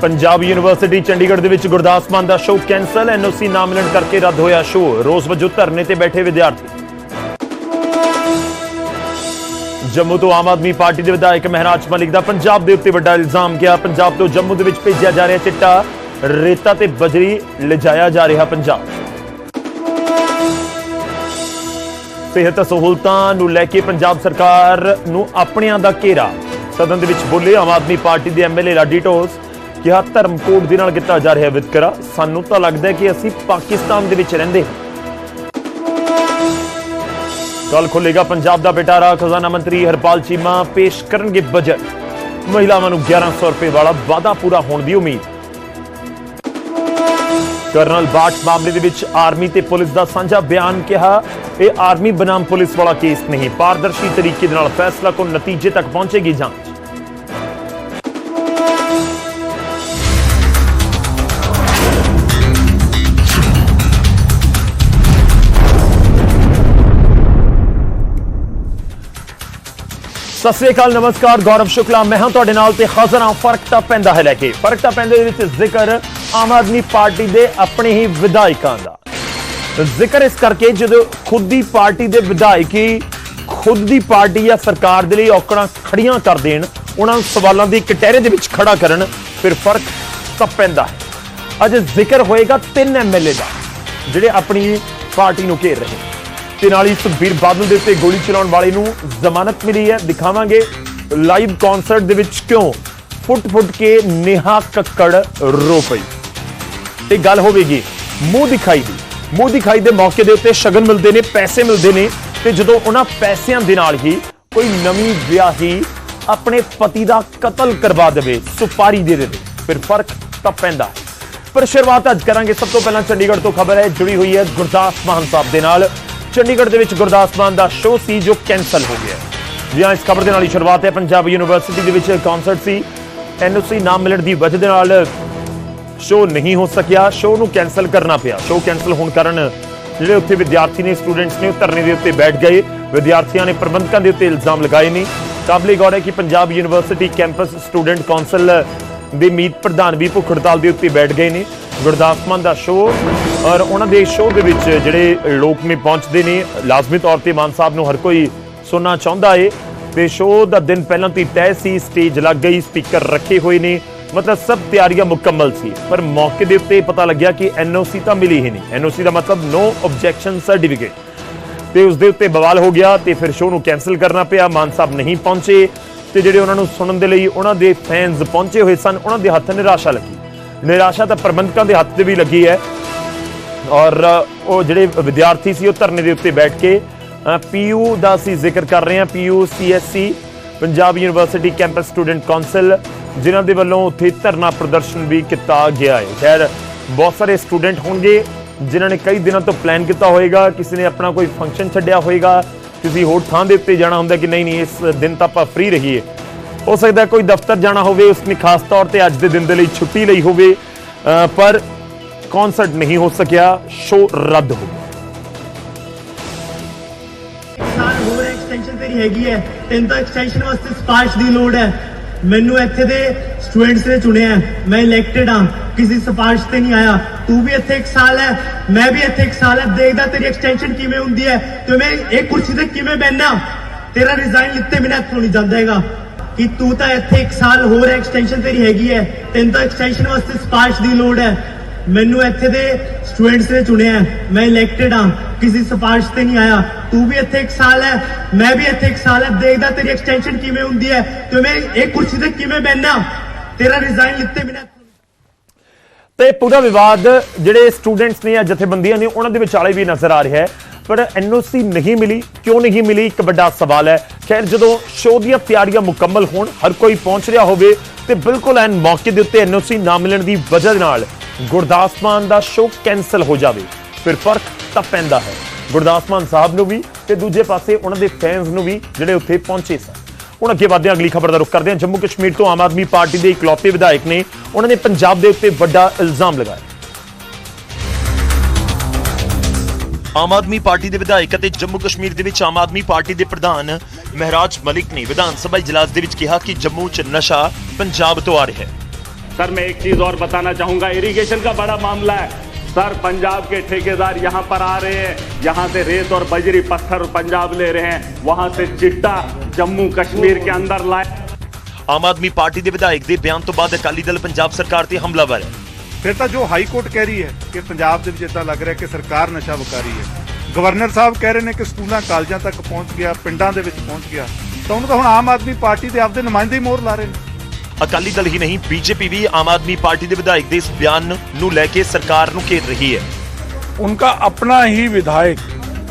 Punjab university Chandigarh ਦੇ ਵਿੱਚ ਗੁਰਦਾਸ ਮਾਨ ਦਾ ਸ਼ੋਅ ਕੈਂਸਲ ਐਨਓਸੀ ਨਾ ਮਿਲਣ ਕਰਕੇ ਰੱਦ ਹੋਇਆ ਸ਼ੋਅ ਰੋਸ ਵਜੋਂ ਧਰਨੇ ਤੇ ਬੈਠੇ ਵਿਦਿਆਰਥੀ। ਜੰਮੂ ਤੋਂ ਆਮ ਆਦਮੀ ਪਾਰਟੀ ਦੇ ਵਿਧਾਇਕ ਮਹਿਰਾਜ ਮਲਿਕ ਦਾ ਪੰਜਾਬ ਦੇ ਉੱਤੇ ਵੱਡਾ ਇਲਜ਼ਾਮ ਗਿਆ। ਪੰਜਾਬ ਤੋਂ ਜੰਮੂ ਦੇ ਵਿੱਚ ਭੇਜਿਆ ਜਾ ਰਿਹਾ ਚਿੱਟਾ, ਰੇਤਾ ਤੇ ਬਜਰੀ ਲਿਜਾਇਆ ਜਾ ਰਿਹਾ ਪੰਜਾਬ। ਸਿਹਤ ਸਹੂਲਤਾਂ ਨੂੰ ਲੈ ਕੇ ਪੰਜਾਬ ਸਰਕਾਰ ਨੂੰ ਆਪਣਿਆਂ ਦਾ ਘੇਰਾ। ਸਦਨ ਦੇ ਵਿੱਚ ਬੋਲੇ ਆਮ ਆਦਮੀ ਪਾਰਟੀ ਦੇ ਐਮਐਲਏ ਲਾਡੀ ਢੋਸ ਕਿਹਾ ਧਰਮ ਕੋਡ ਦੇ ਨਾਲ ਕੀਤਾ ਜਾ ਰਿਹਾ ਵਿਤਕਰਾ। ਸਾਨੂੰ ਤਾਂ ਲੱਗਦਾ ਹੈ ਕਿ ਅਸੀਂ ਪਾਕਿਸਤਾਨ ਦੇ ਵਿੱਚ ਰਹਿੰਦੇ ਹਾਂ। ਕੱਲ ਖੁੱਲੇਗਾ ਪੰਜਾਬ ਦਾ ਬੇਟਾਰਾ ਖਜ਼ਾਨਾ ਮੰਤਰੀ ਹਰਪਾਲ ਚੀਮਾ ਪੇਸ਼ ਕਰਨਗੇ ਬਜਟ ਮਹਿਲਾਵਾਂ ਨੂੰ 1100 ਰੁਪਏ ਵਾਲਾ ਵਾਅਦਾ ਪੂਰਾ ਹੋਣ ਦੀ ਉਮੀਦ। ਕਰਨਲ ਬਾਟ ਮਾਮਲੇ ਦੇ ਵਿੱਚ ਆਰਮੀ ਤੇ ਪੁਲਿਸ ਦਾ ਸਾਂਝਾ ਬਿਆਨ ਕਿਹਾ, ਇਹ ਆਰਮੀ ਬਨਾਮ ਪੁਲਿਸ ਵਾਲਾ ਕੇਸ ਨਹੀਂ, ਪਾਰਦਰਸ਼ੀ ਤਰੀਕੇ ਦੇ ਨਾਲ ਫੈਸਲਾ ਕੋ ਨਤੀਜੇ ਤੱਕ ਪਹੁੰਚੇਗੀ ਜਾਂਚ। ਸਤਿ ਸ੍ਰੀ ਅਕਾਲ, ਨਮਸਕਾਰ, ਗੌਰਵ ਸ਼ੁਕਲਾ। ਮੈਂ ਹਾਂ ਤੁਹਾਡੇ ਨਾਲ ਤੇ ਹਾਜ਼ਰ ਹਾਂ। ਫ਼ਰਕ ਤਾਂ ਪੈਂਦਾ ਹੈ ਲੈ ਕੇ। ਫ਼ਰਕ ਤਾਂ ਪੈਂਦੇ ਦੇ ਵਿੱਚ ਜ਼ਿਕਰ ਆਮ ਆਦਮੀ ਪਾਰਟੀ ਦੇ ਆਪਣੇ ਹੀ ਵਿਧਾਇਕਾਂ ਦਾ। ਜ਼ਿਕਰ ਇਸ ਕਰਕੇ ਜਦੋਂ ਖੁਦ ਦੀ ਪਾਰਟੀ ਦੇ ਵਿਧਾਇਕ ਹੀ ਖੁਦ ਦੀ ਪਾਰਟੀ ਜਾਂ ਸਰਕਾਰ ਦੇ ਲਈ ਔਕੜਾਂ ਖੜੀਆਂ ਕਰ ਦੇਣ, ਉਹਨਾਂ ਨੂੰ ਸਵਾਲਾਂ ਦੀ ਕਟਹਿਰੇ ਦੇ ਵਿੱਚ ਖੜਾ ਕਰਨ, ਫਿਰ ਫ਼ਰਕ ਤਾਂ ਪੈਂਦਾ ਹੈ। ਅੱਜ ਜ਼ਿਕਰ ਹੋਏਗਾ ਤਿੰਨ ਐਮਐਲਏ ਦਾ, ਜਿਹੜੇ ਆਪਣੀ ਪਾਰਟੀ ਨੂੰ ਘੇਰ ਰਹੇ ਤੇ ਨਾਲ ਹੀ ਸੁਖਬੀਰ ਬਾਦਲ ਦੇ ਉੱਤੇ ਗੋਲੀ ਚਲਾਉਣ ਵਾਲੇ ਨੂੰ ਜ਼ਮਾਨਤ ਮਿਲੀ ਹੈ। ਦਿਖਾਵਾਂਗੇ ਲਾਈਵ ਕਨਸਰਟ ਦੇ ਵਿੱਚ ਕਿਉਂ ਫੁੱਟ-ਫੁੱਟ ਕੇ ਨੇਹਾ ਕੱਕੜ ਰੋ ਪਈ। ਤੇ ਗੱਲ ਹੋਵੇਗੀ ਮੂੰਹ ਦਿਖਾਈ ਦੀ। ਮੂੰਹ ਦਿਖਾਈ ਦੇ ਮੌਕੇ ਦੇ ਉੱਤੇ ਸ਼ਗਨ ਮਿਲਦੇ ਨੇ, ਪੈਸੇ ਮਿਲਦੇ ਨੇ ਤੇ ਜਦੋਂ ਉਹਨਾਂ ਪੈਸਿਆਂ ਦੇ ਨਾਲ ਹੀ ਕੋਈ ਨਵੀਂ ਵਿਆਹੀ ਆਪਣੇ ਪਤੀ ਦਾ ਕਤਲ ਕਰਵਾ ਦੇਵੇ, ਸੁਪਾਰੀ ਦੇ ਦੇਵੇ, ਫਿਰ ਫ਼ਰਕ ਤਾਂ ਪੈਂਦਾ। ਹੈ ਪਰ ਸ਼ੁਰੂਆਤ ਅੱਜ ਕਰਾਂਗੇ। ਸਭ ਤੋਂ ਪਹਿਲਾਂ ਚੰਡੀਗੜ੍ਹ ਤੋਂ ਖਬਰ ਹੈ, ਜੁੜੀ ਹੋਈ ਹੈ ਗੁਰਦਾਸ ਮਾਨ ਸਾਹਿਬ ਦੇ ਨਾਲ। ਚੰਡੀਗੜ੍ਹ ਦੇ ਵਿੱਚ ਗੁਰਦਾਸ ਮਾਨ ਦਾ ਸ਼ੋਅ ਸੀ, ਜੋ ਕੈਨਸਲ ਹੋ ਗਿਆ। ਜੀ ਹਾਂ, ਇਸ ਖਬਰ ਦੇ ਨਾਲ ਹੀ ਸ਼ੁਰੂਆਤ ਹੈ। ਪੰਜਾਬ ਯੂਨੀਵਰਸਿਟੀ ਦੇ ਵਿੱਚ ਕਨਸਰਟ ਸੀ। ਐਨਓਸੀ ਨਾ ਮਿਲਣ ਦੀ ਵਜ੍ਹਾ ਦੇ ਨਾਲ ਸ਼ੋਅ ਨਹੀਂ ਹੋ ਸਕਿਆ। ਸ਼ੋਅ ਨੂੰ ਕੈਨਸਲ ਕਰਨਾ ਪਿਆ। ਸ਼ੋਅ ਕੈਨਸਲ ਹੋਣ ਕਾਰਨ ਜਿਹੜੇ ਉੱਥੇ ਵਿਦਿਆਰਥੀ ਨੇ ਸਟੂਡੈਂਟਸ ਨੇ, ਉਹ ਧਰਨੇ ਦੇ ਉੱਤੇ ਬੈਠ ਗਏ। ਵਿਦਿਆਰਥੀਆਂ ਨੇ ਪ੍ਰਬੰਧਕਾਂ ਦੇ ਉੱਤੇ ਇਲਜ਼ਾਮ ਲਗਾਏ ਨੇ। ਕਾਬਲੇ ਗੌਰ ਹੈ ਕਿ Punjab university campus student council ਦੇ ਮੀਤ ਪ੍ਰਧਾਨ ਵੀ ਭੁੱਖ ਹੜਤਾਲ ਦੇ ਉੱਤੇ ਬੈਠ ਗਏ ਨੇ। ਗੁਰਦਾਸ ਮਾਨ ਦਾ ਸ਼ੋਅ ਔਰ ਉਹਨਾਂ ਦੇ ਸ਼ੋਅ ਦੇ ਵਿੱਚ ਜਿਹੜੇ ਲੋਕ ਨੇ ਪਹੁੰਚਦੇ ਨੇ, ਲਾਜ਼ਮੀ ਤੌਰ ਤੇ ਮਾਨ ਸਾਹਿਬ ਨੂੰ ਹਰ ਕੋਈ ਸੁਣਨਾ ਚਾਹੁੰਦਾ ਏ। ਤੇ ਸ਼ੋਅ ਦਾ ਦਿਨ ਪਹਿਲਾਂ ਤੋਂ ਹੀ ਤੈਅ ਸੀ, ਸਟੇਜ ਲੱਗ ਗਈ, ਸਪੀਕਰ ਰੱਖੇ ਹੋਏ ਨੇ। ਮਤਲਬ ਸਭ ਤਿਆਰੀਆਂ ਮੁਕੰਮਲ ਸੀ, ਪਰ ਮੌਕੇ ਦੇ ਉੱਤੇ ਪਤਾ ਲੱਗਿਆ ਕਿ ਐਨਓਸੀ ਤਾਂ ਮਿਲੀ ਹੀ ਨਹੀਂ। ਐਨਓਸੀ ਦਾ ਮਤਲਬ ਨੋ ਆਬਜੈਕਸ਼ਨ ਸਰਟੀਫਿਕੇਟ ਤੇ ਉਸ ਦੇ ਉੱਤੇ ਬਵਾਲ ਹੋ ਗਿਆ ਤੇ ਫਿਰ ਸ਼ੋਅ ਨੂੰ ਕੈਨਸਲ ਕਰਨਾ ਪਿਆ, ਮਾਨ ਸਾਹਿਬ ਨਹੀਂ ਪਹੁੰਚੇ। ਤੇ ਜਿਹੜੇ ਉਹਨਾਂ ਨੂੰ ਸੁਣਨ ਦੇ ਲਈ ਉਹਨਾਂ ਦੇ ਫੈਨਸ ਪਹੁੰਚੇ ਹੋਏ ਸਨ, ਉਹਨਾਂ ਦੇ ਹੱਥ ਨਿਰਾਸ਼ਾ ਲੱਗੀ। ਨਿਰਾਸ਼ਾ ਤਾਂ ਪ੍ਰਬੰਧਕਾਂ ਦੇ ਹੱਥ ਤੇ ਵੀ ਲੱਗੀ ਹੈ। ਔਰ ਉਹ ਜਿਹੜੇ ਵਿਦਿਆਰਥੀ ਸੀ, ਉਹ ਧਰਨੇ ਦੇ ਉੱਤੇ ਬੈਠ ਕੇ ਪੀਯੂ ਦਾ ਅਸੀਂ ਜ਼ਿਕਰ ਕਰ ਰਹੇ ਹਾਂ PU CSC Punjab university campus student council ਜਿਨ੍ਹਾਂ ਦੇ ਵੱਲੋਂ ਉੱਥੇ ਧਰਨਾ ਪ੍ਰਦਰਸ਼ਨ ਵੀ ਕੀਤਾ ਗਿਆ ਹੈ। ਖੈਰ, ਬਹੁਤ ਸਾਰੇ ਸਟੂਡੈਂਟ ਹੋਣਗੇ, ਜਿਨ੍ਹਾਂ ਨੇ ਕਈ ਦਿਨਾਂ ਤੋਂ ਪਲਾਨ ਕੀਤਾ ਹੋਏਗਾ, ਕਿਸੇ ਨੇ ਆਪਣਾ ਕੋਈ ਫੰਕਸ਼ਨ ਛੱਡਿਆ ਹੋਏਗਾ ਕਿਸੇ ਹੋਰ ਥਾਂ ਦੇ ਉੱਤੇ ਜਾਣਾ ਹੁੰਦਾ ਕਿ ਨਹੀਂ ਨਹੀਂ ਇਸ ਦਿਨ ਤਾਂ ਆਪਾਂ ਫ੍ਰੀ ਰਹੀਏ। ਹੋ ਸਕਦਾ ਹੈ ਕੋਈ ਦਫ਼ਤਰ ਜਾਣਾ ਹੋਵੇ ਉਸਨੇ ਖਾਸ ਤੌਰ ਤੇ ਅੱਜ ਦੇ ਦਿਨ ਦੇ ਲਈ ਛੁੱਟੀ ਲਈ ਹੋਵੇ ਅ, ਪਰ ਕਨਸਰਟ ਨਹੀਂ ਹੋ ਸਕਿਆ ਸ਼ੋਅ ਰੱਦ ਹੋ ਗਿਆ। ਸਾਲ ਹੋਰ ਐਕਸਟੈਂਸ਼ਨ ਤੇਰੀ ਹੈਗੀ ਹੈ ਤੈਨੂੰ ਤਾਂ ਐਕਸਟੈਂਸ਼ਨ ਵਾਸਤੇ ਸਿਫਾਰਿਸ਼ ਦੀ ਲੋੜ ਹੈ। ਮੈਨੂੰ ਇੱਥੇ ਦੇ ਸਟੂਡੈਂਟਸ ਨੇ ਚੁਣਿਆ ਮੈਂ ਇਲੈਕਟਡ ਹਾਂ। ਕਿਸੇ ਸਿਫਾਰਿਸ਼ ਤੇ ਨਹੀਂ ਆਇਆ। ਤੂੰ ਵੀ ਇੱਥੇ ਇੱਕ ਸਾਲ ਹੈ। ਮੈਂ ਵੀ ਇੱਥੇ ਇੱਕ ਸਾਲ ਹੈ। ਦੇਖਦਾ ਤੇਰੀ ਐਕਸਟੈਂਸ਼ਨ ਕਿਵੇਂ ਹੁੰਦੀ ਹੈ। ਤੇ ਮੈਂ ਇਹ ਕੁਰਸੀ ਤੇ ਕਿਵੇਂ ਬੈਠਣਾ ਤੇਰਾ ਰਿਜ਼ਾਈਨ ਲਿੱਤੇ ਬਿਨਾਂ ਇੱਥੋਂ ਨਹੀਂ ਜਾਂਦਾ ਹੈਗਾ। ਕਿ ਤੂੰ ਤਾਂ ਇੱਥੇ ਇੱਕ ਸਾਲ ਹੋਰ ਐਕਸਟੈਂਸ਼ਨ ਤੇਰੀ ਹੈਗੀ ਹੈ। ਤੈਨੂੰ ਤਾਂ ਐਕਸਟੈਂਸ਼ਨ ਵਾਸਤੇ ਸਿਫਾਰਿਸ਼ ਦੀ ਲੋੜ ਹੈ। ਮੈਨੂੰ ਇੱਥੇ ਦੇ ਸਟੂਡੈਂਟਸ ਨੇ ਚੁਣਿਆ ਮੈਂ ਇਲੈਕਟਡ ਹਾਂ। ਕਿਸੇ ਸਿਫਾਰਿਸ਼ ਤੇ ਨਹੀਂ ਆਇਆ। ਤੂੰ ਵੀ ਇੱਥੇ ਇੱਕ ਸਾਲ ਹੈ। ਮੈਂ ਵੀ ਇੱਥੇ ਇੱਕ ਸਾਲ ਹੈ। ਦੇਖਦਾ ਤੇਰੀ ਐਕਸਟੈਂਸ਼ਨ ਕਿਵੇਂ ਹੁੰਦੀ ਹੈ। ਤੇ ਮੈਂ ਇਹ ਕੁਰਸੀ ਤੇ ਕਿਵੇਂ ਬੈਠਣਾ ਤੇਰਾ ਰਿਜ਼ਾਈਨ ਲਿੱਤੇ ਬਿਨਾਂ ਤੇ ਪੂਰਾ ਵਿਵਾਦ ਜਿਹੜੇ ਸਟੂਡੈਂਟਸ ਨੇ ਜਾਂ ਜਥੇਬੰਦੀਆਂ ਨੇ, ਉਹਨਾਂ ਦੇ ਵਿਚਾਲੇ ਵੀ ਨਜ਼ਰ ਆ ਰਿਹਾ ਹੈ। ਪਰ ਐਨਓਸੀ ਨਹੀਂ ਮਿਲੀ। ਕਿਉਂ ਨਹੀਂ ਮਿਲੀ? ਇੱਕ ਵੱਡਾ ਸਵਾਲ ਹੈ। ਖੈਰ, ਜਦੋਂ ਸ਼ੋਅ ਦੀਆਂ ਤਿਆਰੀਆਂ ਮੁਕੰਮਲ ਹੋਣ, ਹਰ ਕੋਈ ਪਹੁੰਚ ਰਿਹਾ ਹੋਵੇ, ਤੇ ਬਿਲਕੁਲ ਐਨ ਮੌਕੇ ਦੇ ਉੱਤੇ ਐਨਓਸੀ ਨਾ ਮਿਲਣ ਦੀ ਵਜ੍ਹਾ ਨਾਲ ਗੁਰਦਾਸ ਮਾਨ ਦਾ ਸ਼ੋਅ ਕੈਨਸਲ ਹੋ ਜਾਵੇ, ਫਿਰ ਫ਼ਰਕ ਤਾਂ ਪੈਂਦਾ ਹੈ। ਗੁਰਦਾਸ ਮਾਨ ਸਾਹਿਬ ਨੂੰ ਵੀ ਤੇ ਦੂਜੇ ਪਾਸੇ ਉਹਨਾਂ ਦੇ ਫੈਨਸ ਨੂੰ ਵੀ ਜਿਹੜੇ ਉੱਥੇ ਪਹੁੰਚੇ ਸਨ। ਹੁਣ ਅੱਗੇ ਵਧਦੇ ਹਾਂ, ਅਗਲੀ ਖਬਰ ਦਾ ਰੁਖ ਕਰਦੇ ਹਾਂ। ਜੰਮੂ ਕਸ਼ਮੀਰ ਤੋਂ ਆਮ ਆਦਮੀ ਪਾਰਟੀ ਦੇ ਇਕਲੌਤੇ ਵਿਧਾਇਕ ਨੇ ਉਹਨਾਂ ਨੇ ਪੰਜਾਬ ਦੇ ਉੱਤੇ ਵੱਡਾ ਇਲਜ਼ਾਮ ਲਗਾਇਆ। ਆਮ ਆਦਮੀ ਪਾਰਟੀ ਦੇ ਵਿਧਾਇਕ ਅਤੇ ਜੰਮੂ ਕਸ਼ਮੀਰ ਦੇ ਵਿੱਚ ਆਮ ਆਦਮੀ ਪਾਰਟੀ ਦੇ ਪ੍ਰਧਾਨ ਮਹਿਰਾਜ ਮਲਿਕ ਨੇ ਵਿਧਾਨ ਸਭਾ ਇਜਲਾਸ ਦੇ ਵਿੱਚ ਕਿਹਾ ਕਿ ਜੰਮੂ 'ਚ ਨਸ਼ਾ ਪੰਜਾਬ ਤੋਂ ਆ ਰਿਹਾ ਹੈ। सर मैं एक चीज और बताना चाहूंगा इरिगेशन का बड़ा मामला है सर पंजाब के ठेकेदार यहां पर आ रहे हैं यहां से रेत और बजरी पत्थर पंजाब ले रहे हैं वहां से चिट्टा जम्मू कश्मीर के अंदर लाए ਆਮ ਆਦਮੀ ਪਾਰਟੀ ਦੇ ਵਿਧਾਇਕ ਦੇ ਬਿਆਨ ਤੋਂ ਬਾਅਦ ਅਕਾਲੀ ਦਲ ਪੰਜਾਬ ਸਰਕਾਰ ਤੇ ਹਮਲਾਵਰ ਹੈ ਫਿਰ ਤਾਂ ਜੋ ਹਾਈ ਕੋਰਟ ਕਹਿ ਰਹੀ ਹੈ ਕਿ ਪੰਜਾਬ ਦੇ ਵਿੱਚ ਇਦਾਂ ਲੱਗ ਰਿਹਾ ਕਿ ਸਰਕਾਰ ਨਸ਼ਾ ਵਿਕਾਰੀ ਹੈ ਗਵਰਨਰ ਸਾਹਿਬ ਕਹਿ ਰਹੇ ਨੇ ਕਿ ਸਕੂਲਾਂ ਕਾਲਜਾਂ ਤੱਕ ਪਹੁੰਚ ਗਿਆ ਪਿੰਡਾਂ ਦੇ ਵਿੱਚ ਪਹੁੰਚ ਗਿਆ ਤਾਂ ਉਹਨੂੰ ਤਾਂ ਹੁਣ ਆਮ ਆਦਮੀ ਪਾਰਟੀ ਦੇ ਆਪਦੇ ਨੁਮਾਇੰਦੇ ਹੀ ਮੋਹਰ ਲਾ ਰਹੇ ਨੇ ਅਕਾਲੀ ਦਲ ਹੀ ਨਹੀਂ ਬੀਜੇਪੀ ਵੀ ਆਮ ਆਦਮੀ ਪਾਰਟੀ ਦੇ ਵਿਧਾਇਕ ਦੇ ਇਸ ਬਿਆਨ ਨੂੰ ਲੈ ਕੇ ਸਰਕਾਰ ਨੂੰ ਘੇਰ ਰਹੀ ਹੈ उनका अपना ही विधायक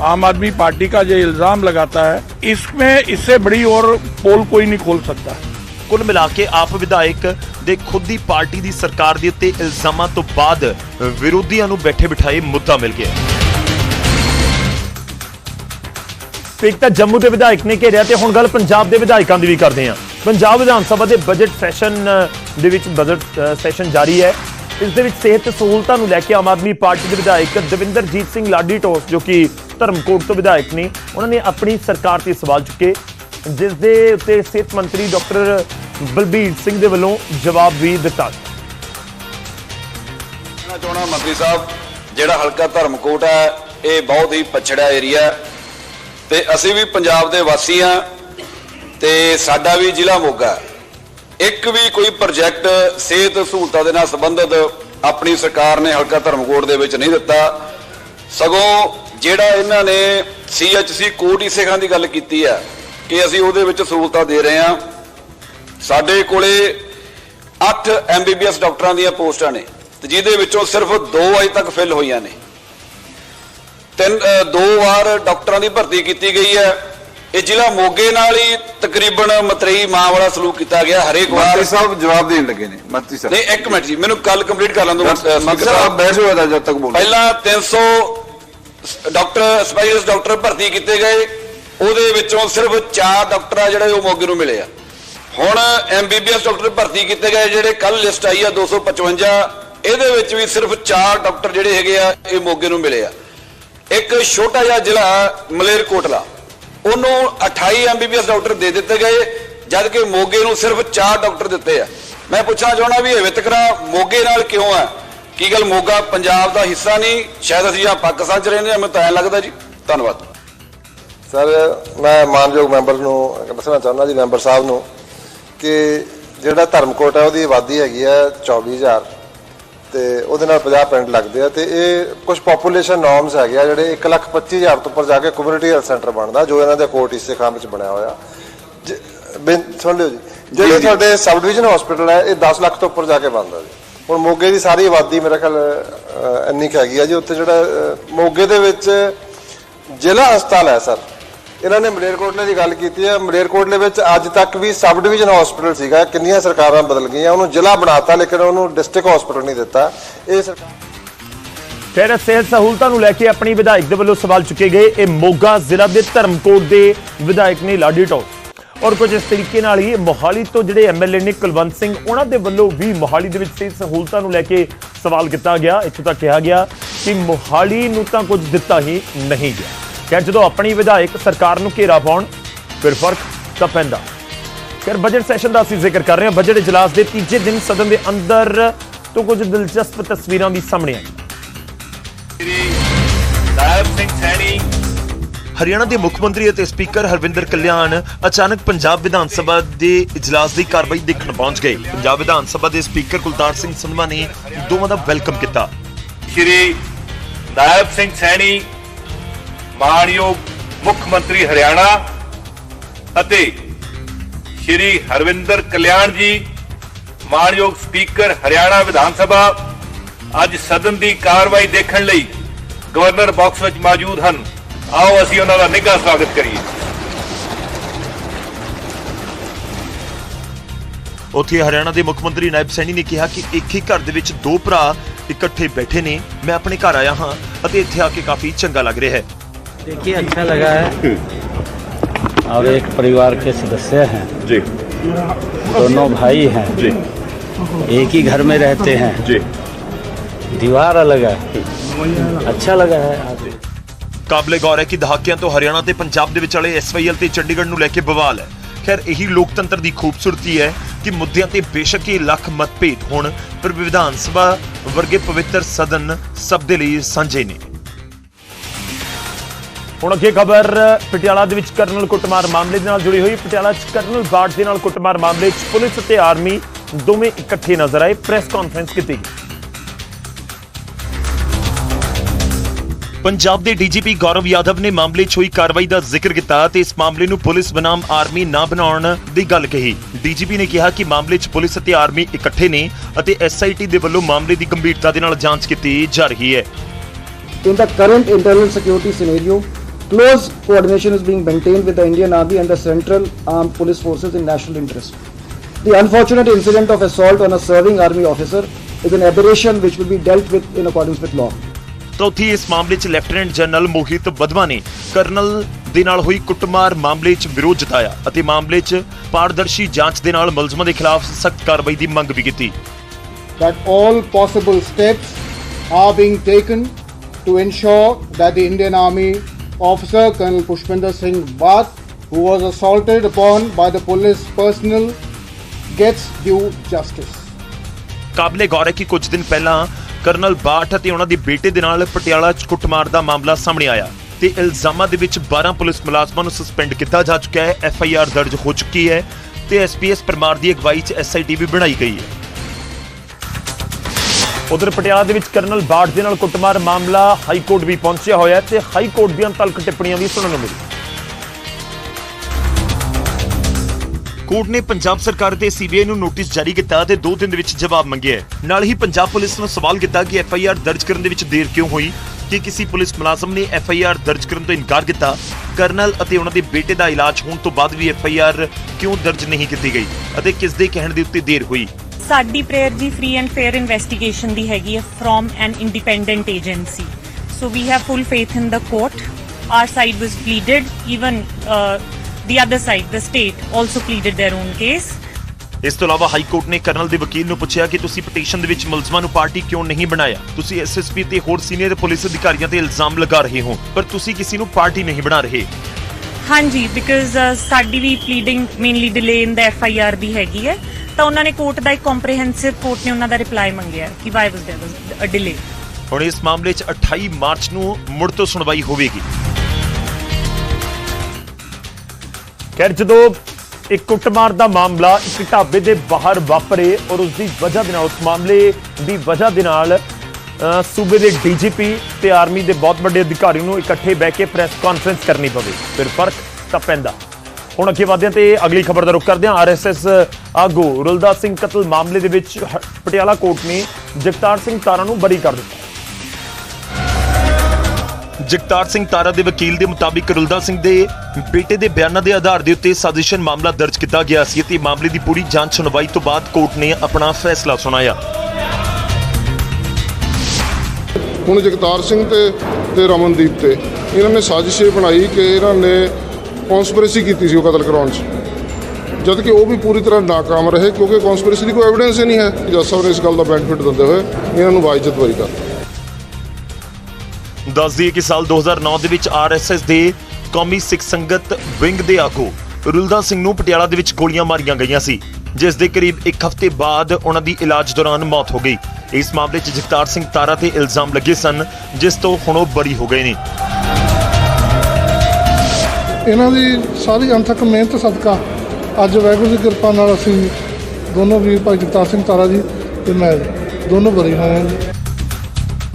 आम आदमी पार्टी का जो इल्जाम लगाता है इसमें इससे बड़ी और पोल कोई नहीं खोल सकता ਕੁੱਲ ਮਿਲਾ ਕੇ ਆਪ ਵਿਧਾਇਕ ਦੇ ਖੁਦ ਦੀ ਪਾਰਟੀ ਦੀ ਸਰਕਾਰ ਦੇ ਉੱਤੇ ਇਲਜ਼ਾਮਾਂ ਤੋਂ ਬਾਅਦ ਵਿਰੋਧੀਆਂ ਨੂੰ ਬੈਠੇ ਬਿਠਾਏ ਮੁੱਦਾ ਮਿਲ ਗਿਆ ਇੱਕ ਤਾਂ ਜੰਮੂ ਦੇ ਵਿਧਾਇਕ ਨੇ ਘੇਰਿਆ ਤੇ ਹੁਣ ਗੱਲ ਪੰਜਾਬ ਦੇ ਵਿਧਾਇਕਾਂ ਦੀ ਵੀ ਕਰਦੇ ਹਾਂ ਪੰਜਾਬ ਵਿਧਾਨ ਸਭਾ ਦੇ ਬਜਟ ਸੈਸ਼ਨ ਦੇ ਵਿੱਚ ਬਜਟ ਸੈਸ਼ਨ ਜਾਰੀ ਹੈ। ਇਸ ਦੇ ਵਿੱਚ ਸਿਹਤ ਸਹੂਲਤਾਂ ਨੂੰ ਲੈ ਕੇ ਆਮ ਆਦਮੀ ਪਾਰਟੀ ਦੇ ਵਿਧਾਇਕ ਦਵਿੰਦਰਜੀਤ ਸਿੰਘ ਲਾਡੀ ਟੋਸ ਜੋ ਕਿ ਧਰਮਕੋਟ ਤੋਂ ਵਿਧਾਇਕ ਨੇ, ਉਹਨਾਂ ਨੇ ਆਪਣੀ ਸਰਕਾਰ ਤੇ ਸਵਾਲ ਚੁੱਕੇ। ਜਿਸ ਦੇ ਉੱਤੇ ਸਿਹਤ ਮੰਤਰੀ ਡਾਕਟਰ ਬਲਬੀਰ ਸਿੰਘ ਦੇ ਵੱਲੋਂ ਜਵਾਬ ਵੀ ਦਿੱਤਾ। ਕਹਿਣਾ ਚਾਹਣਾ ਮੰਤਰੀ ਸਾਹਿਬ, ਜਿਹੜਾ ਹਲਕਾ ਧਰਮਕੋਟ ਹੈ, ਇਹ ਬਹੁਤ ਹੀ ਪਛੜਿਆ ਏਰੀਆ ਹੈ। ਤੇ ਅਸੀਂ ਵੀ ਪੰਜਾਬ ਦੇ ਵਾਸੀ ਹਾਂ। ਤੇ ਸਾਡਾ ਵੀ ਜ਼ਿਲ੍ਹਾ ਮੋਗਾ ਇੱਕ ਵੀ ਕੋਈ ਪ੍ਰੋਜੈਕਟ ਸਿਹਤ ਸਹੂਲਤਾਂ ਦੇ ਨਾਲ ਸੰਬੰਧਿਤ ਆਪਣੀ ਸਰਕਾਰ ਨੇ ਹਲਕਾ ਧਰਮਕੋਟ ਦੇ ਵਿੱਚ ਨਹੀਂ ਦਿੱਤਾ। ਸਗੋਂ ਜਿਹੜਾ ਇਹਨਾਂ ਨੇ ਸੀਐਚਸੀ ਕੋਟ ਇਸੇਖਾਂ ਦੀ ਗੱਲ ਕੀਤੀ ਹੈ ਕਿ ਅਸੀਂ ਉਹਦੇ ਵਿੱਚ ਸਹੂਲਤਾਂ ਦੇ ਰਹੇ ਹਾਂ। ਸਾਡੇ ਕੋਲੇ 8 ਐਮਬੀਬੀਐਸ ਡਾਕਟਰਾਂ ਦੀਆਂ ਪੋਸਟਾਂ ਨੇ ਤੇ ਜਿਹਦੇ ਵਿੱਚੋਂ ਸਿਰਫ 2 ਅਜੇ ਤੱਕ ਫਿਲ ਹੋਈਆਂ ਨੇ। ਤਿੰਨ ਦੋ ਵਾਰ ਡਾਕਟਰਾਂ ਦੀ ਭਰਤੀ ਕੀਤੀ ਗਈ ਹੈ। ਇਹ ਜ਼ਿਲ੍ਹਾ ਮੋਗੇ ਨਾਲ ਹੀ ਤਕਰੀਬਨ ਮਤਰੇਈ ਮਾਂ ਵਾਲਾ ਸਲੂਕ ਕੀਤਾ ਗਿਆ ਹਰੇਕ ਵਾਰ। ਮੰਤਰੀ ਸਾਹਿਬ ਜਵਾਬ ਦੇਣ ਲੱਗੇ ਨੇ ਮੰਤਰੀ ਸਾਹਿਬ। ਨਹੀਂ ਇੱਕ ਮਿੰਟ ਜੀ ਮੈਨੂੰ ਕੱਲ ਕੰਪਲੀਟ ਕਰ ਲੈਣ ਦਿਓ ਮੰਤਰੀ ਸਾਹਿਬ ਬਹਿਸ ਹੋਇਆ ਜਦ ਤੱਕ ਬੋਲ। ਪਹਿਲਾਂ 300 ਸ- ਡਾਕਟਰ ਸਪੈਸ਼ਲਿਸਟ ਡਾਕਟਰ ਭਰਤੀ ਕੀਤੇ ਗਏ। ਉਹਦੇ ਵਿੱਚੋਂ ਸਿਰਫ 4 ਡਾਕਟਰ ਆ ਜਿਹੜੇ ਉਹ ਮੋਗੇ ਨੂੰ ਮਿਲੇ ਆ। ਹੁਣ ਐਮਬੀਬੀਐਸ ਡਾਕਟਰ ਭਰਤੀ ਕੀਤੇ ਗਏ ਜਿਹੜੇ ਕੱਲ ਲਿਸਟ ਆਈ ਆ 255 ਇਹਦੇ ਵਿੱਚ ਵੀ ਸਿਰਫ 4 ਡਾਕਟਰ ਜਿਹੜੇ ਹੈਗੇ ਆ ਇਹ ਮੋਗੇ ਨੂੰ ਮਿਲੇ ਆ। ਇੱਕ ਛੋਟਾ ਜਿਹਾ ਜ਼ਿਲ੍ਹਾ ਮਲੇਰਕੋਟਲਾ। ਉਹਨੂੰ 28 ਐਮਬੀਬੀਐਸ ਡਾਕਟਰ ਦੇ ਦਿੱਤੇ ਗਏ ਜਦ ਕਿ ਮੋਗੇ ਨੂੰ ਸਿਰਫ 4 ਡਾਕਟਰ ਦਿੱਤੇ ਆ। ਮੈਂ ਪੁੱਛਣਾ ਚਾਹਣਾ ਵੀ ਇਹ ਵਿਤਕਰਾ ਮੋਗੇ ਨਾਲ ਕਿਉਂ ਹੈ ਕੀ ਗੱਲ ਮੋਗਾ ਪੰਜਾਬ ਦਾ ਹਿੱਸਾ ਨਹੀਂ? ਸ਼ਾਇਦ ਅਸੀਂ ਜਾਂ ਪਾਕਿਸਤਾਨ ਚ ਰਹਿੰਦੇ ਹਾਂ, ਮੈਨੂੰ ਤਾਂ ਐਂ ਲੱਗਦਾ ਜੀ। ਧੰਨਵਾਦ। ਸਰ, ਮੈਂ ਮਾਨਯੋਗ ਮੈਂਬਰ ਨੂੰ ਦੱਸਣਾ ਚਾਹੁੰਦਾ ਜੀ, ਮੈਂਬਰ ਸਾਹਿਬ ਨੂੰ, ਕਿ ਜਿਹੜਾ ਧਰਮਕੋਟ ਹੈ ਉਹਦੀ ਆਬਾਦੀ ਹੈਗੀ ਹੈ 24000 ਤੇ ਉਹਦੇ ਨਾਲ 50 ਪਿੰਡ ਲੱਗਦੇ ਆ ਤੇ ਇਹ ਕੁਝ ਪੋਪੂਲੇਸ਼ਨ ਨੋਰਮਸ ਹੈਗੇ ਆ ਜਿਹੜੇ 125000 ਤੋਂ ਉੱਪਰ ਜਾ ਕੇ ਕਮਿਊਨਿਟੀ ਹੈਲਥ ਸੈਂਟਰ ਬਣਦਾ ਜੋ ਇਹਨਾਂ ਦੇ ਕੋਟ ਇਸੇ ਖਾਮ ਵਿੱਚ ਬਣਿਆ ਹੋਇਆ। ਸੁਣ ਲਿਓ ਜੀ। ਜਿਹੜੇ ਤੁਹਾਡੇ ਸਬ ਡਿਵੀਜ਼ਨ ਹਸਪੀਟਲ ਹੈ ਇਹ 10 ਲੱਖ ਤੋਂ ਉੱਪਰ ਜਾ ਕੇ ਬਣਦਾ ਜੀ। ਹੁਣ ਮੋਗੇ ਦੀ ਸਾਰੀ ਆਬਾਦੀ ਮੇਰੇ ਖਿਆਲ ਇੰਨੀ ਕੁ ਹੈਗੀ ਆ ਜੀ ਉੱਥੇ ਜਿਹੜਾ ਮੋਗੇ ਦੇ ਵਿੱਚ ਜ਼ਿਲ੍ਹਾ ਹਸਪਤਾਲ ਹੈ ਸਰ। ਇਹਨਾਂ ਨੇ ਮਲੇਰਕੋਟਲੇ ਦੀ ਗੱਲ ਕੀਤੀ ਹੈ। ਮਲੇਰਕੋਟਲੇ ਵਿੱਚ ਅੱਜ ਤੱਕ ਵੀ ਸਬ ਡਿਵੀਜ਼ਨ ਹਸਪੀਟਲ ਸੀਗਾ। ਕਿੰਨੀਆਂ ਸਰਕਾਰਾਂ ਬਦਲ ਗਈਆਂ, ਉਹਨੂੰ ਜ਼ਿਲ੍ਹਾ ਬਣਾਤਾ, ਲੇਕਿਨ ਉਹਨੂੰ ਡਿਸਟ੍ਰਿਕਟ ਹਸਪੀਟਲ ਨਹੀਂ ਦਿੱਤਾ। ਇਹ ਸਰਕਾਰ ਫਿਰ ਸਿਹਤ ਸਹੂਲਤਾਂ ਨੂੰ ਲੈ ਕੇ ਆਪਣੀ ਵਿਧਾਇਕ ਦੇ ਵੱਲੋਂ ਸਵਾਲ ਚੁੱਕੇ ਗਏ। ਇਹ ਮੋਗਾ ਜ਼ਿਲ੍ਹਾ ਦੇ ਧਰਮਕੋਟ ਦੇ ਵਿਧਾਇਕ ਨੇ ਲਾਡੀ ਟੋਲ ਔਰ ਕੁਝ ਇਸ ਤਰੀਕੇ ਨਾਲ ਹੀ ਮੋਹਾਲੀ ਤੋਂ ਜਿਹੜੇ ਐਮਐਲਏ ਨੇ ਕੁਲਵੰਤ ਸਿੰਘ, ਉਹਨਾਂ ਦੇ ਵੱਲੋਂ ਵੀ ਮੋਹਾਲੀ ਦੇ ਵਿੱਚ ਸਿਹਤ ਸਹੂਲਤਾਂ ਨੂੰ ਲੈ ਕੇ ਸਵਾਲ ਕੀਤਾ ਗਿਆ। ਇੱਥੋਂ ਤੱਕ ਕਿਹਾ ਗਿਆ ਕਿ ਮੋਹਾਲੀ ਨੂੰ ਤਾਂ ਕੁਝ ਦਿੱਤਾ ਹੀ ਨਹੀਂ ਗਿਆ। ਕਿ ਜਦੋਂ ਆਪਣੀ ਵਿਧਾਇਕ ਸਰਕਾਰ ਨੂੰ ਘੇਰਾ ਪਾਉਣ ਫਿਰ ਫ਼ਰਕ ਤਾਂ ਪੈਂਦਾ। ਫਿਰ ਬਜਟ ਸੈਸ਼ਨ ਦਾ ਅਸੀਂ ਜ਼ਿਕਰ ਕਰ ਰਹੇ ਹਾਂ। ਬਜਟ ਇਜਲਾਸ ਦੇ ਤੀਜੇ ਦਿਨ ਸਦਨ ਦੇ ਅੰਦਰ ਤੋਂ ਕੁਝ ਦਿਲਚਸਪ ਤਸਵੀਰਾਂ ਵੀ ਸਾਹਮਣੇ ਆਈਆਂ। ਹਰਿਆਣਾ ਦੇ ਮੁੱਖ ਮੰਤਰੀ ਅਤੇ ਸਪੀਕਰ ਹਰਵਿੰਦਰ ਕਲਿਆਣ ਅਚਾਨਕ ਪੰਜਾਬ ਵਿਧਾਨ ਸਭਾ ਦੇ ਇਜਲਾਸ ਦੀ ਕਾਰਵਾਈ ਦੇਖਣ ਪਹੁੰਚ ਗਏ। ਪੰਜਾਬ ਵਿਧਾਨ ਸਭਾ ਦੇ ਸਪੀਕਰ ਕੁਲਤਾਰ ਸਿੰਘ ਸੰਧਵਾ ਨੇ ਦੋਵਾਂ ਦਾ ਵੈਲਕਮ ਕੀਤਾ। ਸ਼੍ਰੀ ਨਾਇਬ ਸਿੰਘ ਸੈਣੀ ਮਾਣਯੋਗ ਮੁੱਖ ਮੰਤਰੀ ਹਰਿਆਣਾ ਅਤੇ ਸ਼੍ਰੀ ਹਰਵਿੰਦਰ ਕਲਿਆਣ ਜੀ, ਮਾਣਯੋਗ ਸਪੀਕਰ ਹਰਿਆਣਾ ਵਿਧਾਨ ਸਭਾ, ਅੱਜ ਸਦਨ ਦੀ ਕਾਰਵਾਈ ਦੇਖਣ ਲਈ ਗਵਰਨਰ ਬਾਕਸ ਵਿੱਚ ਮੌਜੂਦ ਹਨ। ਆਓ ਅਸੀਂ ਉਹਨਾਂ ਦਾ ਨਿੱਘਾ ਸਵਾਗਤ ਕਰੀਏ। ਉੱਥੇ ਹਰਿਆਣਾ ਦੇ ਮੁੱਖ ਮੰਤਰੀ ਨਾਇਬ ਸੈਣੀ ਨੇ ਕਿਹਾ ਕਿ ਇੱਕ ਹੀ ਘਰ ਦੇ ਵਿੱਚ ਦੋ ਭਰਾ ਇਕੱਠੇ ਬੈਠੇ ਨੇ। ਮੈਂ ਆਪਣੇ ਘਰ ਆਇਆ ਹਾਂ ਅਤੇ ਇੱਥੇ ਆ ਕੇ ਕਾਫੀ ਚੰਗਾ ਲੱਗ ਰਿਹਾ ਹੈ। देखिए अच्छा लगा है और एक परिवार के सदस्य हैं ਜੀ दोनों भाई हैं ਜੀ एक ही घर में रहते हैं ਜੀ दीवार अलग है अच्छा लगा है आज ਕਾਬਲੇ ਗੌਰ ਹੈ ਕਿ ਦਹਾਕਿਆਂ ਤੋਂ ਹਰਿਆਣਾ ਤੇ ਪੰਜਾਬ ਦੇ ਵਿਚਾਲੇ ਐਸਵਾਈਐਲ ਤੇ ਚੰਡੀਗੜ੍ਹ ਨੂੰ ਲੈ ਕੇ ਬਵਾਲ ਹੈ ਖੈਰ ਇਹੀ ਲੋਕਤੰਤਰ ਦੀ ਖੂਬਸੂਰਤੀ ਹੈ ਕਿ ਮੁੱਦਿਆਂ ਤੇ ਬੇਸ਼ੱਕ ਹੀ ਲੱਖ ਮਤਭੇਦ ਹੋਣ ਪਰ ਵਿਧਾਨ ਸਭਾ ਵਰਗੇ ਪਵਿੱਤਰ ਸਦਨ ਸਭ ਦੇ ਲਈ ਸਾਂਝੇ ਨੇ ਹੁਣ ਅੱਗੇ ਖਬਰ ਪਟਿਆਲਾ ਦੇ ਵਿੱਚ ਕਰਨਲ ਕੁੱਟਮਾਰ ਮਾਮਲੇ ਦੇ ਨਾਲ ਜੁੜੀ ਹੋਈ। ਪਟਿਆਲਾ 'ਚ ਕਰਨਲ ਬਾੜ ਦੇ ਨਾਲ ਕੁੱਟਮਾਰ ਮਾਮਲੇ 'ਚ ਪੁਲਿਸ ਅਤੇ ਆਰਮੀ ਦੋਵੇਂ ਇਕੱਠੇ ਨਜ਼ਰ ਆਏ। ਪ੍ਰੈਸ ਕਾਨਫਰੰਸ ਕੀਤੀ ਗਈ। ਪੰਜਾਬ ਦੇ ਡੀਜੀਪੀ ਗੌਰਵ ਯਾਦਵ ਨੇ ਮਾਮਲੇ 'ਚ ਹੋਈ ਕਾਰਵਾਈ ਦਾ ਜ਼ਿਕਰ ਕੀਤਾ ਤੇ ਇਸ ਮਾਮਲੇ ਨੂੰ ਪੁਲਿਸ ਬਨਾਮ ਆਰਮੀ ਨਾ ਬਣਾਉਣ ਦੀ ਗੱਲ ਕਹੀ। ਡੀਜੀਪੀ ਨੇ ਕਿਹਾ ਕਿ ਮਾਮਲੇ 'ਚ ਪੁਲਿਸ ਅਤੇ ਆਰਮੀ ਇਕੱਠੇ ਨੇ ਅਤੇ ਐਸਆਈਟੀ ਦੇ ਵੱਲੋਂ ਮਾਮਲੇ ਦੀ ਗੰਭੀਰਤਾ ਦੇ ਨਾਲ ਜਾਂਚ ਕੀਤੀ ਜਾ ਰਹੀ ਹੈ। In the current internal security scenario, close coordination is being maintained with the Indian Army and the Central Armed Police Forces in national interest. The unfortunate incident of assault on a serving army officer is an aberration which will be dealt with in accordance with law. ਚੌਥੀ ਇਸ ਮਾਮਲੇ 'ਚ lieutenant general ਮੋਹਿਤ ਬਦਵਾ ਨੇ colonel ਦੇ ਨਾਲ ਹੋਈ ਕੁੱਟਮਾਰ ਮਾਮਲੇ 'ਚ ਵਿਰੋਧ ਜਤਾਇਆ ਅਤੇ ਮਾਮਲੇ 'ਚ ਪਾਰਦਰਸ਼ੀ ਜਾਂਚ ਦੇ ਨਾਲ ਮੁਲਜ਼ਮਾਂ ਦੇ ਖਿਲਾਫ ਸਖਤ ਕਾਰਵਾਈ ਦੀ ਮੰਗ ਵੀ ਕੀਤੀ that all possible steps are being taken to ensure that the Indian Army officer Colonel Pushpinder Singh Bhatt, who was assaulted upon by the police personnel, gets due justice. ਕਾਬਲੇ ਗੌਰ ਹੈ ਕਿ ਕੁਝ ਦਿਨ ਪਹਿਲਾਂ ਕਰਨਲ ਬਾਠ ਅਤੇ ਉਹਨਾਂ ਦੀ ਬੇਟੇ ਦੇ ਨਾਲ ਪਟਿਆਲਾ 'ਚ ਕੁੱਟਮਾਰ ਦਾ ਮਾਮਲਾ ਸਾਹਮਣੇ ਆਇਆ ਤੇ ਇਲਜ਼ਾਮਾਂ ਦੇ ਵਿੱਚ 12 ਪੁਲਿਸ ਮੁਲਾਜ਼ਮਾਂ ਨੂੰ ਸਸਪੈਂਡ ਕੀਤਾ ਜਾ ਚੁੱਕਾ ਹੈ ਐਫ ਆਈ ਆਰ ਦਰਜ ਹੋ ਚੁੱਕੀ ਹੈ ਤੇ ਐਸਪੀਐਸ ਪਰਮਾਰ ਦੀ ਅਗਵਾਈ 'ਚ ਐਸ ਆਈ ਟੀ ਵੀ ਬਣਾਈ ਗਈ ਹੈ ਉਧਰ ਪਟਿਆਲਾ ਦੇ ਵਿੱਚ ਕਰਨਲ ਬਾਠ ਦੇ ਨਾਲ ਕੁੱਟਮਾਰ ਮਾਮਲਾ ਹਾਈ ਕੋਰਟ ਵੀ ਪਹੁੰਚਿਆ ਹੋਇਆ ਤੇ ਹਾਈ ਕੋਰਟ ਦੀਆਂ ਤਲਕ ਟਿੱਪਣੀਆਂ ਵੀ ਸੁਣਨ ਨੂੰ ਮਿਲੀ ਕੋਰਟ ਨੇ ਪੰਜਾਬ ਸਰਕਾਰ ਤੇ ਸੀਬੀਆਈ ਨੂੰ ਨੋਟਿਸ ਜਾਰੀ ਕੀਤਾ ਤੇ 2 ਦਿਨ ਦੇ ਵਿੱਚ ਜਵਾਬ ਮੰਗਿਆ ਨਾਲ ਹੀ ਪੰਜਾਬ ਪੁਲਿਸ ਨੂੰ ਸਵਾਲ ਕੀਤਾ ਕਿ ਐਫ ਆਈ ਆਰ ਦਰਜ ਕਰਨ ਦੇ ਵਿੱਚ ਦੇਰ ਕਿਉਂ ਹੋਈ ਕਿ ਕਿਸੇ ਪੁਲਿਸ ਮੁਲਾਜ਼ਮ ਨੇ ਐਫ ਆਈ ਆਰ ਦਰਜ ਕਰਨ ਤੋਂ ਇਨਕਾਰ ਕੀਤਾ, ਕਰਨਲ ਅਤੇ ਉਹਨਾਂ ਦੇ ਬੇਟੇ ਦਾ ਇਲਾਜ ਹੋਣ ਤੋਂ ਬਾਅਦ ਵੀ ਐਫ ਆਈ ਆਰ ਕਿਉਂ ਦਰਜ ਨਹੀਂ ਕੀਤੀ ਗਈ ਅਤੇ ਕਿਸ ਦੇ ਕਹਿਣ ਦੇ ਉੱਤੇ ਦੇਰ ਹੋਈ। ਸਾਡੀ ਪ੍ਰੇਅਰ ਜੀ ਫ੍ਰੀ ਐਂਡ ਫੇਅਰ ਇਨਵੈਸਟੀਗੇਸ਼ਨ ਦੀ ਹੈਗੀ ਹੈ from an independent agency so we have full faith in the court side was pleaded. Even uh, the other side the state also pleaded their own case. ਇਸ ਤੋਂ ਇਲਾਵਾ high court ਨੇ colonel ਦੇ ਵਕੀਲ ਨੂੰ ਪੁੱਛਿਆ ਕਿ ਤੁਸੀਂ ਪਟੀਸ਼ਨ ਦੇ ਵਿੱਚ ਮੁਲਜ਼ਮਾਂ ਨੂੰ ਪਾਰਟੀ ਕਿਉਂ ਨਹੀਂ ਬਣਾਇਆ? ਤੁਸੀਂ ਐਸਐਸਪੀ ਤੇ ਹੋਰ ਸੀਨੀਅਰ ਪੁਲਿਸ ਅਧਿਕਾਰੀਆਂ ਤੇ ਇਲਜ਼ਾਮ ਲਗਾ ਰਹੇ ਹੋ ਪਰ ਤੁਸੀਂ ਕਿਸੇ ਨੂੰ ਪਾਰਟੀ ਨਹੀਂ ਬਣਾ ਰਹੇ। ਹਾਂਜੀ ਬਿਕਾਜ਼ ਸਾਡੀ ਵੀ pleading mainly delay in the F I R ਦੀ ਹੈਗੀ ਹੈ। ਤਾਂ ਉਹਨਾਂ ਨੇ ਕੋਰਟ ਦਾ ਇੱਕ ਕੰਪਰੀਹੈਂਸਿਵ ਕੋਰਟ ਨੇ ਉਹਨਾਂ ਦਾ ਰਿਪਲਾਈ ਮੰਗਿਆ ਕਿ why was there was a delay ਹੁਣ ਇਸ ਮਾਮਲੇ 'ਚ 28 ਮਾਰਚ ਨੂੰ ਮੁੜ ਤੋਂ ਸੁਣਵਾਈ ਹੋਵੇਗੀ ਖੈਰ ਜਦੋਂ ਇੱਕ ਕੁੱਟਮਾਰ ਦਾ ਮਾਮਲਾ ਇੱਕ ਢਾਬੇ ਦੇ ਬਾਹਰ ਵਾਪਰੇ ਔਰ ਉਸ ਦੀ ਵਜ੍ਹਾ ਦੇ ਨਾਲ ਉਸ ਮਾਮਲੇ ਦੀ ਵਜ੍ਹਾ ਦੇ ਨਾਲ ਅ, ਸੂਬੇ ਦੇ ਡੀਜੀਪੀ ਤੇ ਆਰਮੀ ਦੇ ਬਹੁਤ ਵੱਡੇ ਅਧਿਕਾਰੀ ਨੂੰ ਇਕੱਠੇ ਬਹਿ ਕੇ ਪ੍ਰੈਸ ਕਾਨਫਰੰਸ ਕਰਨੀ ਪਵੇ ਫਿਰ ਫਰਕ ਤਾਂ ਪੈਂਦਾ ਹੁਣ ਅੱਗੇ ਵਧਦੇ ਹਾਂ ਤੇ ਅਗਲੀ ਖਬਰ ਦਾ ਰੁਖ ਕਰਦੇ ਹਾਂ। ਆਰਐਸਐਸ ਆਗੂ ਰੁਲਦਾਸ ਸਿੰਘ ਕਤਲ ਮਾਮਲੇ ਦੇ ਵਿੱਚ ਪਟਿਆਲਾ ਕੋਰਟ ਨੇ ਜਗਤਾਰ ਸਿੰਘ ਤਾਰਾ ਨੂੰ ਬਰੀ ਕਰ ਦਿੱਤਾ। ਜਗਤਾਰ ਸਿੰਘ ਤਾਰਾ ਦੇ ਵਕੀਲ ਦੇ ਮੁਤਾਬਿਕ ਰੁਲਦਾ ਸਿੰਘ ਦੇ ਬੇਟੇ ਦੇ ਬਿਆਨਾਂ ਦੇ ਆਧਾਰ ਦੇ ਉੱਤੇ ਸਾਜ਼ਿਸ਼ਨ ਮਾਮਲਾ ਦਰਜ ਕੀਤਾ ਗਿਆ ਸੀ ਤੇ ਮਾਮਲੇ ਦੀ ਪੂਰੀ ਜਾਂਚ ਸੁਣਵਾਈ ਤੋਂ ਬਾਅਦ ਕੋਰਟ ਨੇ ਆਪਣਾ ਫੈਸਲਾ ਸੁਣਾਇਆ। ਹੁਣ ਜਗਤਾਰ ਸਿੰਘ ਤੇ ਤੇ ਰਮਨਦੀਪ ਤੇ ਇਹਨਾਂ ਨੇ ਸਾਜ਼ਿਸ਼ ਇਹ ਬਣਾਈ ਕਿ ਇਹਨਾਂ ਨੇ ਕਨਸਪੀਰੇਸੀ ਕੀਤੀ ਸੀ ਉਹ ਕਤਲ ਕਰਾਉਣ 'ਚ। ਜਦ ਕਿ ਉਹ ਵੀ ਪੂਰੀ ਤਰ੍ਹਾਂ ਨਾਕਾਮ ਰਹੇ, ਕਿਉਂਕਿ ਕਨਸਪੀਰੇਸੀ ਦੀ ਕੋਈ ਐਵੀਡੈਂਸ ਹੀ ਨਹੀਂ ਹੈ ਜੱਜ ਸਾਹਿਬ ਨੇ ਇਸ ਗੱਲ ਦਾ ਬੈਨੀਫਿਟ ਦਿੰਦੇ ਹੋਏ ਇਹਨਾਂ ਨੂੰ ਵਾਇਜਤ ਬਰੀ ਕਰ ਦੱਸ ਦਈਏ ਕਿ ਸਾਲ 2009 ਦੇ ਵਿੱਚ ਆਰਐਸਐਸ ਦੇ ਕੌਮੀ ਸਿੱਖ ਸੰਗਤ ਵਿੰਗ ਦੇ ਆਗੂ ਰੁਲਦਾ ਸਿੰਘ ਨੂੰ ਪਟਿਆਲਾ ਦੇ ਵਿੱਚ ਗੋਲੀਆਂ ਮਾਰੀਆਂ ਗਈਆਂ ਸੀ, ਜਿਸ ਦੇ ਕਰੀਬ ਇੱਕ ਹਫ਼ਤੇ ਬਾਅਦ ਉਹਨਾਂ ਦੀ ਇਲਾਜ ਦੌਰਾਨ ਮੌਤ ਹੋ ਗਈ। ਇਸ ਮਾਮਲੇ 'ਚ ਜਗਤਾਰ ਸਿੰਘ ਤਾਰਾ ਤੇ ਇਲਜ਼ਾਮ ਲੱਗੇ ਸਨ, ਜਿਸ ਤੋਂ ਹੁਣ ਉਹ ਬਰੀ ਹੋ ਗਏ ਨੇ। ਇਹਨਾਂ ਦੀ ਸਾਰੀ ਅਣਥੱਕ ਮਿਹਨਤ, ਸਦਕਾ। ਅੱਜ ਵਾਹਿਗੁਰੂ ਦੀ ਕਿਰਪਾ ਨਾਲ ਅਸੀਂ ਦੋਨੋਂ ਵੀਰ ਭਾਈ ਜਗਤਾਰ ਸਿੰਘ ਤਾਰਾ ਜੀ ਤੇ ਮੈਂ ਦੋਨੋਂ ਬਰੀ ਹੋਏ ਹਾਂ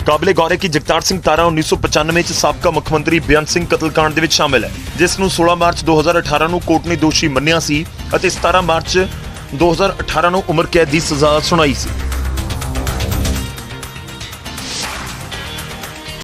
ਕਾਬਲੇ ਗੌਰ ਹੈ ਕਿ ਜਗਤਾਰ ਸਿੰਘ ਤਾਰਾ 1995 ਚ ਸਾਬਕਾ ਮੁੱਖ ਮੰਤਰੀ ਬੇਅੰਤ ਸਿੰਘ ਕਤਲकांड ਦੇ ਵਿੱਚ ਸ਼ਾਮਿਲ ਹੈ, ਜਿਸ ਨੂੰ 16 ਮਾਰਚ 2018 ਨੂੰ ਕੋਰਟ ਨੇ ਦੋਸ਼ੀ ਮੰਨਿਆ ਸੀ ਅਤੇ 17 ਮਾਰਚ 2018 ਨੂੰ ਉਮਰ ਕੈਦ ਦੀ ਸਜ਼ਾ ਸੁਣਾਈ ਸੀ।